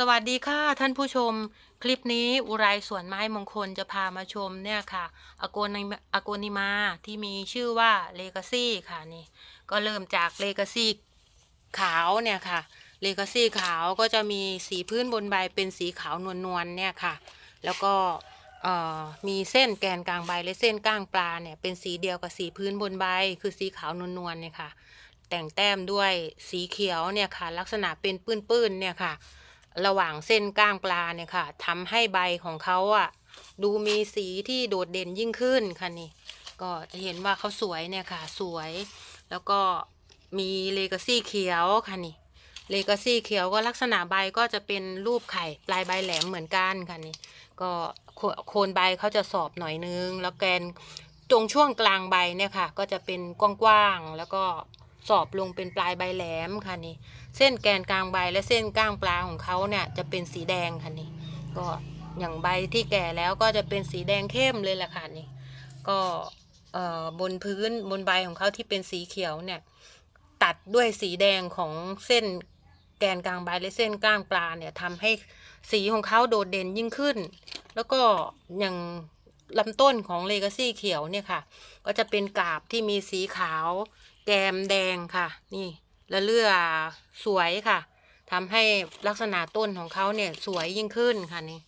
สวัสดีค่ะท่านผู้ชม คลิปนี้อุไรสวนไม้มงคลจะพามาชมเนี่ยค่ะอโกนิอโกนิมาที่มีชื่อว่าเลกาซี่ค่ะนี่ ก็เริ่มจากเลกาซี่ขาวเนี่ยค่ะเลกาซี่ขาวก็จะมีสีพื้นบนใบเป็นสีขาวนวลๆเนี่ยค่ะ แล้วก็มีเส้นแกนกลางใบและเส้นก้างปลาเนี่ยเป็นสีเดียวกับสีพื้นบนใบ คือสีขาวนวลๆเนี่ยค่ะ แต่งแต้มด้วยสีเขียวเนี่ยค่ะ ลักษณะเป็นปื้นๆเนี่ยค่ะ ระหว่างเส้นก้างปลาเนี่ยค่ะทำให้ใบของเขาอะ ดูมีสีที่โดดเด่นยิ่งขึ้นค่ะนี่ ก็จะเห็นว่าเขาสวยเนี่ยค่ะ สวย แล้วก็มีเลกาซี่เขียวค่ะนี่เลกาซี่เขียวก็ลักษณะใบก็จะเป็นรูปไข่ปลายใบแหลมเหมือนกันค่ะนี่ ก็โคโคนใบเขาจะสอบหน่อยนึง แล้วแกนตรงช่วงกลางใบเนี่ยค่ะ ก็จะเป็นกว้างๆแล้วก็ สอบลงเป็นปลายใบแหลมค่ะนี่ เส้นแกนกลางใบและเส้นก้างปลาของเขาเนี่ยจะเป็นสีแดงค่ะนี่ก็อย่างใบที่แก่แล้วก็จะเป็นสีแดงเข้มเลยแหละค่ะนี่ ก็บนพื้นบนใบของเขาที่เป็นสีเขียวเนี่ย ตัดด้วยสีแดงของเส้นแกนกลางใบและเส้นก้างปลาเนี่ยทำให้สีของเขาโดดเด่นยิ่งขึ้น แล้วก็อย่าง ลำต้นของเลกาซี่เขียวเนี่ยค่ะ ก็จะเป็นกาบที่มีสีขาว แกมแดงค่ะ นี่และเลือสวยค่ะทำให้ลักษณะต้นของเขาเนี่ยสวยยิ่งขึ้นค่ะนี่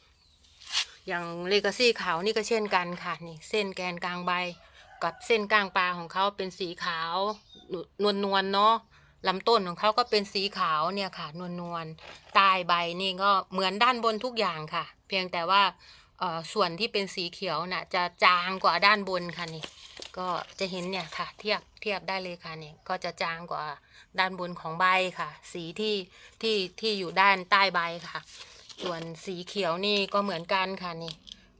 อย่างเลกาซี่ขาวนี่ก็เช่นกันค่ะนี่ เส้นแกนกลางใบ กับเส้นกลางปลาของเขาเป็นสีขาวนวลนวลๆเนาะลำต้นของเขาก็เป็นสีขาวเนี่ยค่ะ นวลนวลๆใต้ใบนี่ก็เหมือนด้านบนทุกอย่างค่ะ เพียงแต่ว่า ส่วนที่เป็นสีเขียวน่ะจะจางกว่าด้านบนค่ะนี่ ก็จะเห็นเนี่ยค่ะ เทียบเทียบได้เลยค่ะนี่ก็จะจางกว่าด้านบนของใบค่ะ สีที่ที่ที่อยู่ด้านใต้ใบค่ะ ส่วนสีเขียวนี่ก็เหมือนกันค่ะนี่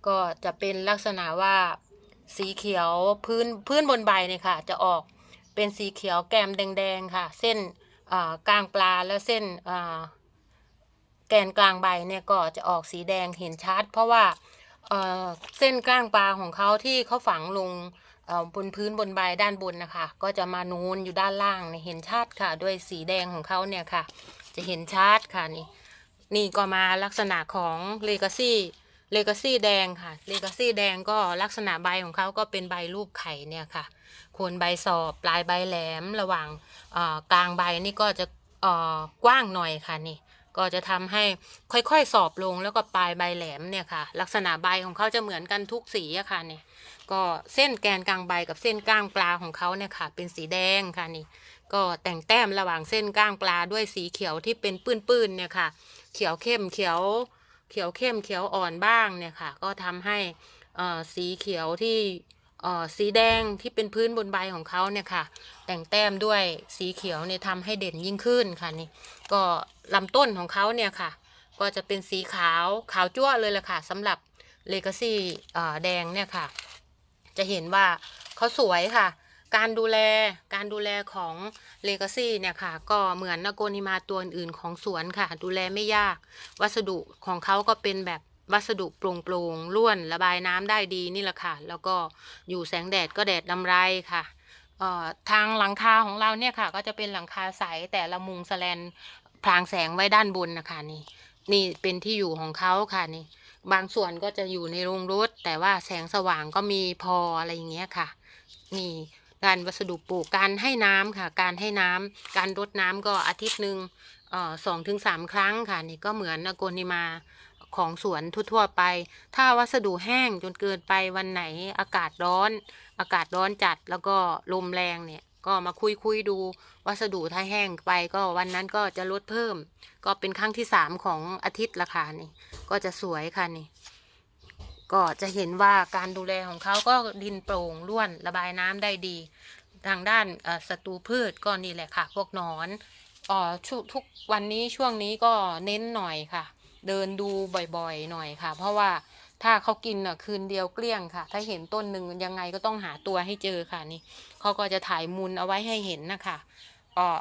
ก็จะเป็นลักษณะว่าสีเขียวพื้นพื้นบนใบเนี่ยค่ะ จะออกเป็นสีเขียวแกมแดงๆค่ะ เส้นกลางปลาแล้วเส้น แกนกลางใบเนี่ยก็จะออกสีแดงเห็นชัด เพราะว่าเเส้นกลางปลาของเขาที่เขาฝังลงบนพื้นบนใบด้านบนนะคะ ก็จะมานูนอยู่ด้านล่างเนี่ยเห็นชัดค่ะ ด้วยสีแดงของเขาเนี่ยค่ะ จะเห็นชัดค่ะนี่นี่ก็มาลักษณะของเลกาซี่เลกาซี่แดงค่ะเลกาซี่แดงก็ลักษณะใบของเขาก็เป็นใบรูปไข่เนี่ยค่ะโคนใบสอบปลายใบแหลมระหว่างกลางใบนี่ก็จะกว้างหน่อยค่ะนี่ ก็จะทำให้ค่อยๆสอบลงแล้วก็ปลายใบแหลมเนี่ยค่ะ ลักษณะใบของเขาจะเหมือนกันทุกสีอะค่ะนี่ก็เส้นแกนกลางใบกับเส้นก้างปลาของเขาเนี่ยค่ะ เป็นสีแดงค่ะนี่ ก็แต่งแต้มระหว่างเส้นก้างปลาด้วยสีเขียวที่เป็นปื้นๆเนี่ยค่ะ เขียวเข้มเขียวเขียวเข้มเขียวอ่อนบ้างเนี่ยค่ะ ก็ทำให้สีเขียวที่ สีแดงที่เป็นพื้นบนใบของเขาเนี่ยค่ะ แต่งแต้มด้วยสีเขียวเนี่ยทำให้เด่นยิ่งขึ้นค่ะนี่ก็ลำต้นของเขาเนี่ยค่ะ ก็จะเป็นสีขาวขาวจั่วเลยแหละค่ะสำหรับเลกาซี่แดงเนี่ยค่ะ จะเห็นว่าเขาสวยค่ะ การดูแลการดูแลของเลกาซี่เนี่ยค่ะ ก็เหมือนนโกนิมาตัวอื่นของสวนค่ะ ดูแลไม่ยาก วัสดุของเขาก็เป็นแบบ วัสดุโปร่งโปร่งๆร่วนระบายน้ำได้ดีนี่แหละค่ะ แล้วก็อยู่แสงแดดก็แดดลำไรค่ะเอ่อทางหลังคาของเราเนี่ยค่ะ ก็จะเป็นหลังคาใสแต่ละมุงสแลนพรางแสงไว้ด้านบนนะคะนี่ นี่เป็นที่อยู่ของเขาค่ะนี่ บางส่วนก็จะอยู่ในโรงรถ แต่ว่าแสงสว่างก็มีพออะไรอย่างเงี้ยค่ะ นี่การวัสดุปลูกการให้น้ำค่ะ การให้น้ำการรดน้ำก็อาทิตย์หนึ่งเอ่อสองถึงสามครั้งค่ะ นี่ก็เหมือนอโกนิมา ของสวนทั่วๆไป ถ้าวัสดุแห้งจนเกินไปวันไหนอากาศร้อน อากาศร้อนจัดแล้วก็ลมแรงเนี่ยก็มาคุยคุยดูวัสดุถ้าแห้งไปก็วันนั้นก็จะลดเพิ่ม ก็เป็นครั้งที่สามของอาทิตย์ละค่ะนี่ ก็จะสวยค่ะนี่ ก็จะเห็นว่าการดูแลของเขาก็ดินโปร่งร่วนระบายน้ำได้ดี ทางด้านศัตรูพืชก็นี่แหละค่ะ พวกหนอนอ่อทุกวันนี้ช่วงนี้ก็เน้นหน่อยค่ะ เดินดูบ่อยๆหน่อยค่ะ เพราะว่าถ้าเขากินอะคืนเดียวเกลี้ยงค่ะ ถ้าเห็นต้นหนึ่งยังไงก็ต้องหาตัวให้เจอค่ะนี่เขาก็จะถ่ายมุนเอาไว้ให้เห็นนะคะเอ่อ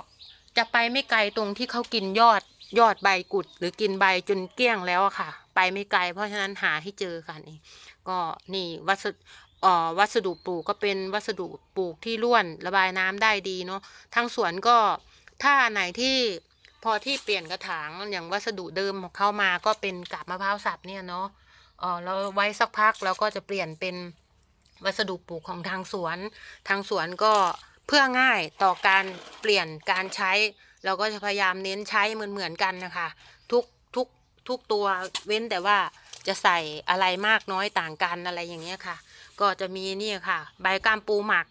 จะไปไม่ไกลตรงที่เขากินยอดยอดใบกุด หรือกินใบจนเกลี้ยงแล้วอะค่ะ ไปไม่ไกล เพราะฉะนั้นหาให้เจอค่ะนี่ก็นี่วัสดุออวัสดุปลูกก็เป็นวัสดุปลูกที่ร่วนระบายน้ำได้ดีเนาะทางสวนก็ถ้าไหนที่ พอที่เปลี่ยนกระถางอย่างวัสดุเดิมของเข้ามาก็เป็นกาบมะพร้าวสับเนี่ยเนาะเออเราไว้สักพักแล้วก็จะเปลี่ยนเป็นวัสดุปลูกของทางสวน ทางสวนก็เพื่อง่ายต่อการเปลี่ยนการใช้ เราก็จะพยายามเน้นใช้เหมือนเหมือนกันนะคะ ทุกทุกทุกตัวเว้นแต่ว่าจะใส่อะไรมากน้อยต่างกันอะไรอย่างเงี้ยค่ะ ก็จะมีนี่ค่ะ ใบก้ามปูหมัก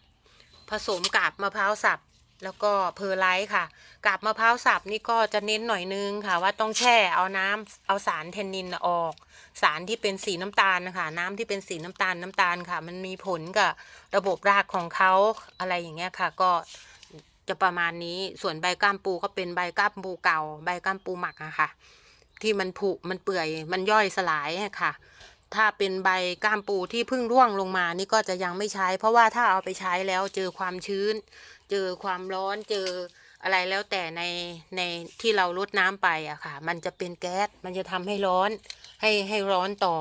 ผสมกับมะพร้าวสับ แล้วก็เพอร์ไลท์ค่ะกับมะพร้าวสับนี่ก็จะเน้นหน่อยนึงค่ะ ว่าต้องแช่เอาน้ำเอาสารเทนนินออก สารที่เป็นสีน้ำตาลนะคะน้ำที่เป็นสีน้ำตาลน้ำตาลค่ะ มันมีผลกับระบบรากของเขาอะไรอย่างเงี้ยค่ะ ก็จะประมาณนี้ส่วนใบก้ามปูก็เป็นใบก้ามปูเก่า ใบก้ามปูหมักอะค่ะ ที่มันผุมันเปื่อยมันย่อยสลายค่ะ ถ้าเป็นใบก้ามปูที่เพิ่งร่วงลงมานี่ก็จะยังไม่ใช้ เพราะว่าถ้าเอาไปใช้แล้วเจอความชื้น เจอความร้อนเจออะไรแล้วแต่ในในที่เราลดน้ำไปอะค่ะ มันจะเป็นแก๊สมันจะทำให้ร้อนให้ให้ร้อนต่อ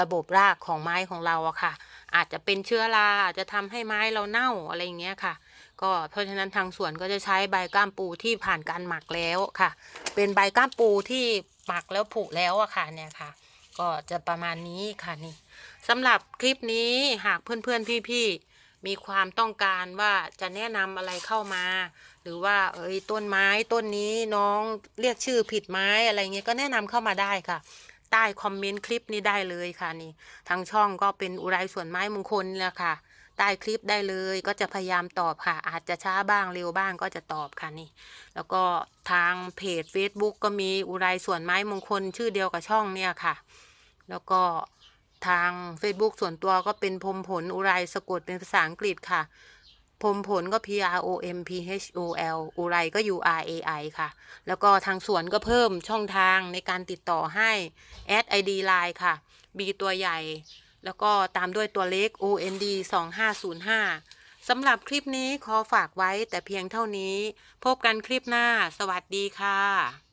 ระบบรากของไม้ของเราอะค่ะ อาจจะเป็นเชื้อราอาจจะทำให้ไม้เราเน่าอะไรอย่างเงี้ยค่ะ ก็เพราะฉะนั้นทางสวนก็จะใช้ใบก้ามปูที่ผ่านการหมักแล้วค่ะ เป็นใบก้ามปูที่หมักแล้วผุแล้วอะค่ะเนี่ยค่ะ ก็จะประมาณนี้ค่ะนี่สำหรับคลิปนี้หากเพื่อนๆพี่ๆมีความต้องการว่าจะแนะนำอะไรเข้ามา หรือว่าเอ้ยต้นไม้ต้นนี้น้องเรียกชื่อผิดไหม้อะไรเงี้ยก็แนะนำเข้ามาได้ค่ะ ใต้คอมเมนต์คลิปนี้ได้เลยค่ะนี่ทางช่องก็เป็นอุไรสวนไม้มงคลนี่แหละค่ะ ใต้คลิปได้เลย ก็จะพยายามตอบค่ะ อาจจะช้าบ้างเร็วบ้างก็จะตอบค่ะนี่ แล้วก็ทางเพจ Facebook ก็มีอุไรสวนไม้มงคลชื่อเดียวกับช่องเนี่ยค่ะ แล้วก็ทาง Facebook ส่วนตัวก็เป็นพรมผลอุไรสะกดเป็นภาษาอังกฤษค่ะพรมผลก็ P R O M P H O L อุไรก็ U R A I ค่ะ แล้วก็ทางสวนก็เพิ่มช่องทางในการติดต่อให้ แอด ID Line ค่ะ B ตัวใหญ่ แล้วก็ตามด้วยตัวเล็ก O N D 2505สำหรับคลิปนี้ขอฝากไว้แต่เพียงเท่านี้ พบกันคลิปหน้า สวัสดีค่ะ